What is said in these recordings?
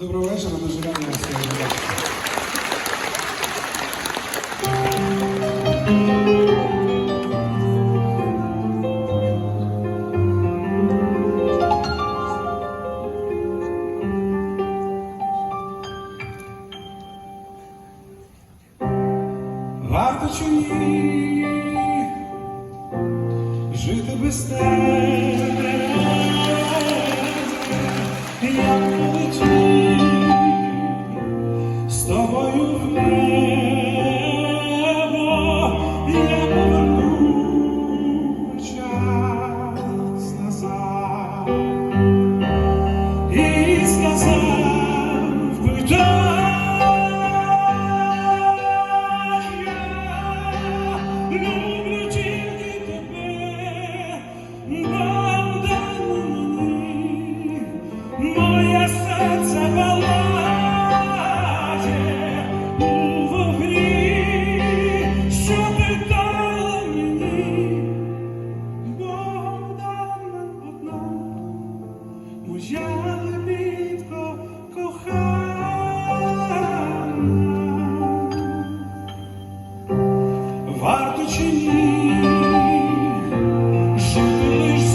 Доброго вечора, доживання вас. Варто чи ні жити без тебе,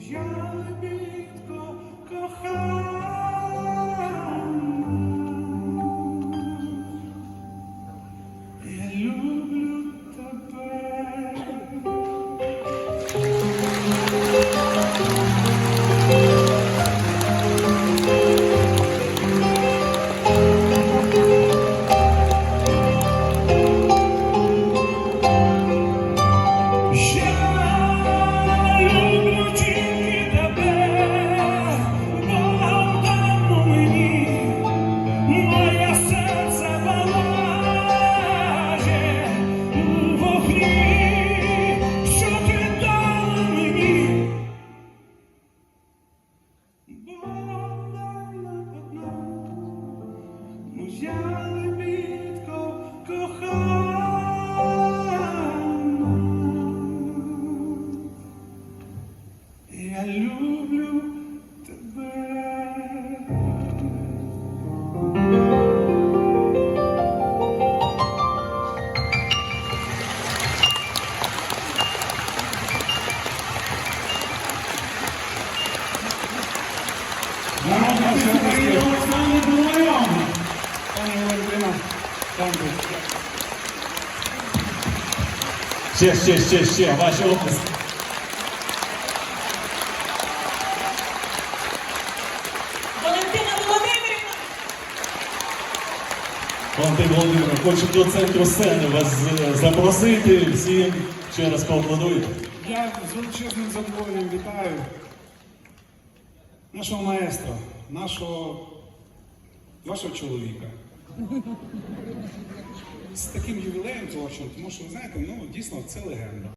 Моя лебідко кохана, Yeah. Ще, ще, ще, ще, ваші оплески. Валентина Володимирівна! Валентин Володимирович, хочу до центру сцени вас е, запросити. Всім ще раз поаплодуйте. Я з величезним задоволенням вітаю нашого маестра, нашого, вашого чоловіка. З таким ювілеєм творчим, тому що ви знаєте, ну дійсно це легенда.